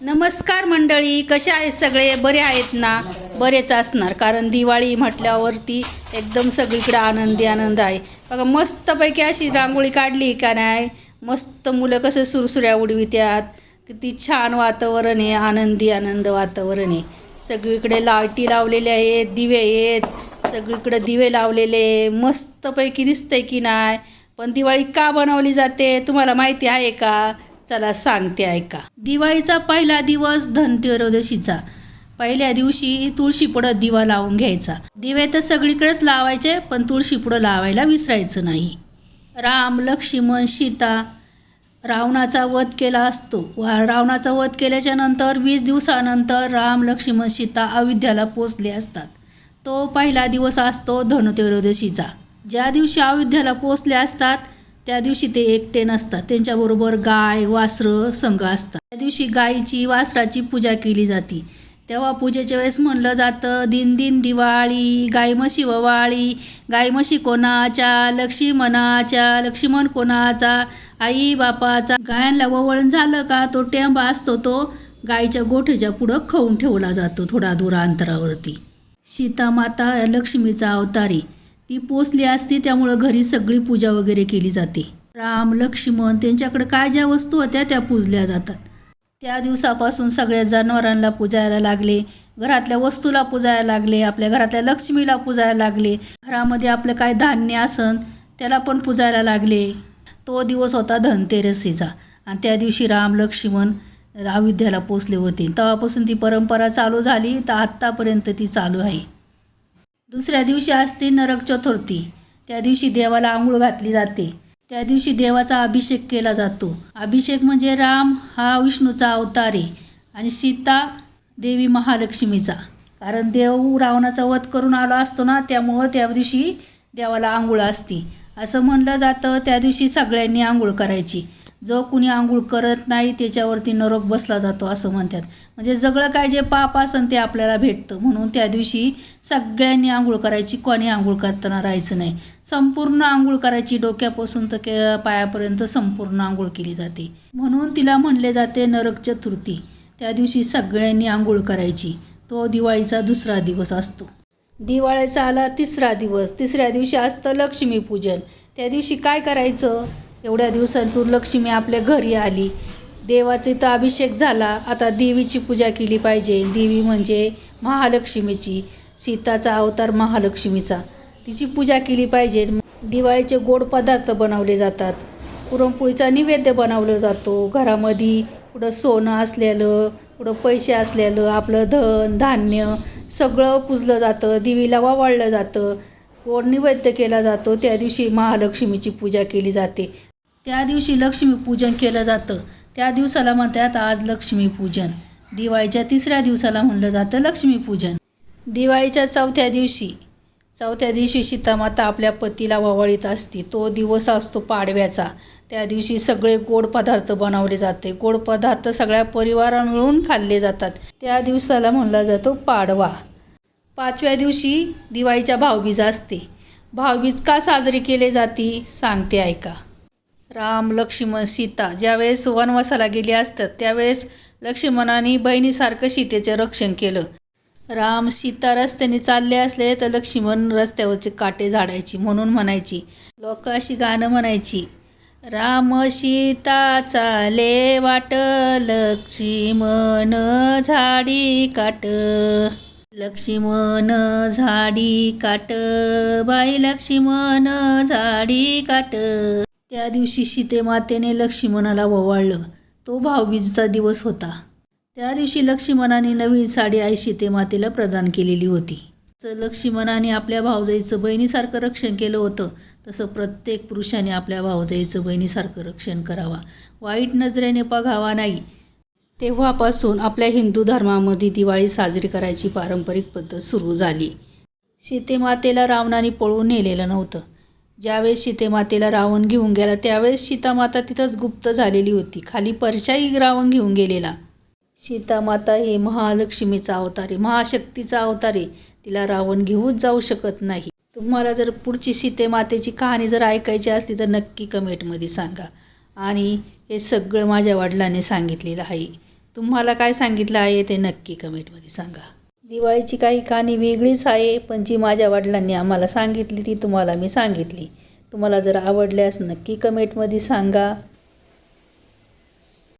नमस्कार मंडळी कसे आहेत सगळे? बरे आहेत ना? बरेच असणार कारण दिवाळी म्हटल्यावरती एकदम सगळीकडे आनंदी आनंद आहे. बघा मस्तपैकी अशी रांगोळी काढली का नाही? मस्त मुलं कसं सुरसुऱ्या उडवित्यात. किती छान वातावरण आहे आनंदी आनंद वातावरण आहे. सगळीकडे लाटी लावलेल्या आहेत दिवे आहेत. सगळीकडे दिवे लावलेले मस्तपैकी दिसतंय की नाही? पण दिवाळी का बनवली जाते? तुम्हाला माहिती आहे का? चला सांगते ऐका. दिवाळीचा पहिला दिवस धनतेरदशीचा पहिल्या दिवशी तुळशीपुढं दिवा लावून घ्यायचा. दिवे तर सगळीकडेच लावायचे पण तुळशीपुढं लावायला विसरायचं नाही. राम लक्ष्मण सीता रावणाचा वध केला असतो. व रावणाचा वध केल्याच्यानंतर वीस दिवसानंतर राम लक्ष्मण सीता अयोध्याला पोचले असतात. तो पहिला दिवस असतो धनुतेरदशीचा ज्या दिवशी अयोध्याला पोचले असतात त्या दिवशी ते एकटे नसतात. त्यांच्याबरोबर गाय वासरं संघ असतात. त्या दिवशी गायीची वासराची पूजा केली जाते. तेव्हा पूजेच्या वेळेस म्हणलं जातं दिन दिन दिवाळी गाय म्हशी ववाळी गाय म्हशी कोणाच्या लक्ष्मणाच्या लक्ष्मण कोणाचा आई बापाचा. गायांना ववळण झालं का तो टेंबा असतो तो गायीच्या गोठ्याच्या पुढं खाऊन ठेवला जातो थोडा दूर अंतरावरती. सीता माता लक्ष्मीचा अवतारी. ती पोचली असती त्यामुळं घरी सगळी पूजा वगैरे केली जाते. राम लक्ष्मण त्यांच्याकडे काय ज्या वस्तू होत्या त्या पूजल्या जातात. त्या दिवसापासून सगळ्या जनावरांना पूजायला लागले घरातल्या वस्तूला पूजायला लागले आपल्या घरातल्या लक्ष्मीला पूजायला लागले. घरामध्ये आपलं काय धान्य असन त्याला पण पूजायला लागले. तो दिवस होता धनतेरसीचा आणि त्या दिवशी राम लक्ष्मण अयोध्याला पोचले होते. तेव्हापासून ती परंपरा चालू झाली तर आत्तापर्यंत ती चालू आहे. दुसऱ्या दिवशी असते नरक चतुर्थी त्या दिवशी देवाला आंघोळ घातली जाते. त्या दिवशी देवाचा अभिषेक केला जातो. अभिषेक म्हणजे राम हा विष्णूचा अवतार आहे आणि सीता देवी महालक्ष्मीचा. कारण देव रावणाचा वध करून आला असतो ना त्यामुळं त्या दिवशी देवाला आंघोळ असते. असं म्हणलं जातं त्या दिवशी सगळ्यांनी आंघोळ करायची. जो कुणी आंघोळ करत नाही त्याच्यावरती नरक बसला जातो असं म्हणतात. म्हणजे सगळं काय जे पाप असन ते आपल्याला भेटतं. म्हणून त्या दिवशी सगळ्यांनी आंघोळ करायची कोणी आंघोळ करताना राहायचं नाही. संपूर्ण आंघोळ करायची डोक्यापासून तर के पायापर्यंत संपूर्ण आंघोळ केली जाते. म्हणून तिला म्हणले जाते नरक चतुर्थी. त्या दिवशी सगळ्यांनी आंघोळ करायची. तो दिवाळीचा दुसरा दिवस असतो. दिवाळीचा आला तिसरा दिवस. तिसऱ्या दिवशी असतं लक्ष्मीपूजन. त्या दिवशी काय करायचं? एवढ्या दिवसातून लक्ष्मी आपल्या घरी आली. देवाचे तर अभिषेक झाला. आता देवीची पूजा केली पाहिजे. देवी म्हणजे महालक्ष्मीची सीताचा अवतार महालक्ष्मीचा. तिची पूजा केली पाहिजे. दिवाळीचे गोड पदार्थ बनवले जातात. पुरणपोळीचा नैवेद्य बनवला जातो. घरामध्ये कुठं सोनं असलेलं कुठं पैसे असलेलं आपलं धन धान्य सगळं पुजलं जातं. देवीला वावळलं जातं. गोड नैवेद्य केला जातो. त्या दिवशी महालक्ष्मीची पूजा केली जाते. त्या दिवशी लक्ष्मीपूजन केलं जातं. त्या दिवसाला म्हणतात आज लक्ष्मीपूजन दिवाळीच्या तिसऱ्या दिवसाला म्हणलं जातं लक्ष्मीपूजन दिवाळीच्या चौथ्या दिवशी चौथ्या दिवशी सीतामाता आपल्या पतीला ववळीत असते. तो दिवस असतो पाडव्याचा. त्या दिवशी सगळे गोड पदार्थ बनवले जाते. गोड पदार्थ सगळ्या परिवारा मिळून खाल्ले जातात. त्या दिवसाला म्हणला जातो पाडवा. पाचव्या दिवशी दिवाळीच्या भाऊबीज असते. भाऊबीज का साजरी केली जाते? सांगते ऐका. राम लक्ष्मण सीता ज्यावेळेस वनवासाला गेले असतात त्यावेळेस लक्ष्मणाने बहिणीसारखं सीतेचं रक्षण केलं. राम सीता रस्त्याने चालले असले तर लक्ष्मण रस्त्यावरचे काटे झाडायची म्हणून म्हणायची लोक अशी गाणं म्हणायची राम सीता चाले वाट लक्ष्मण झाडी काट लक्ष्मण झाडी काट बाई लक्ष्मण झाडी काट त्या दिवशी सीतेमातेने लक्ष्मणाला ओवाळलं तो भाऊबीजचा दिवस होता. त्या दिवशी लक्ष्मणाने नवीन साडी आई सीतेमातेला प्रदान केलेली होती. जसं लक्ष्मणाने आपल्या भाऊजाईचं बहिणीसारखं रक्षण केलं होतं तसं प्रत्येक पुरुषाने आपल्या भाऊजाईचं बहिणीसारखं रक्षण करावा. वाईट नजरेने बघावा नाही. तेव्हापासून आपल्या हिंदू धर्मामध्ये दिवाळी साजरी करायची पारंपरिक पद्धत सुरू झाली. सीतेमातेला रावणाने पळवून नेलेलं नव्हतं. ज्यावेळेस सीतेमातेला रावण घेऊन गेला त्यावेळेस सीतामाता तिथंच गुप्त झालेली होती. खाली परशाही रावण घेऊन गेलेला. सीतामाता हे महालक्ष्मीचा अवतार आहे महाशक्तीचा अवतार आहे. तिला रावण घेऊन जाऊ शकत नाही. तुम्हाला जर पुढची सीतेमातेची कहाणी जर ऐकायची असली तर नक्की कमेंटमध्ये सांगा. आणि हे सगळं माझ्या वडिलांनी सांगितलेलं आहे. तुम्हाला काय सांगितलं आहे ते नक्की कमेंटमध्ये सांगा. दिवाळीची काही कहाणी वेगळीच आहे पण जी माझ्या वडिलांनी आम्हाला सांगितली ती तुम्हाला मी सांगितली. तुम्हाला जर आवडल्यास नक्की कमेंटमध्ये सांगा.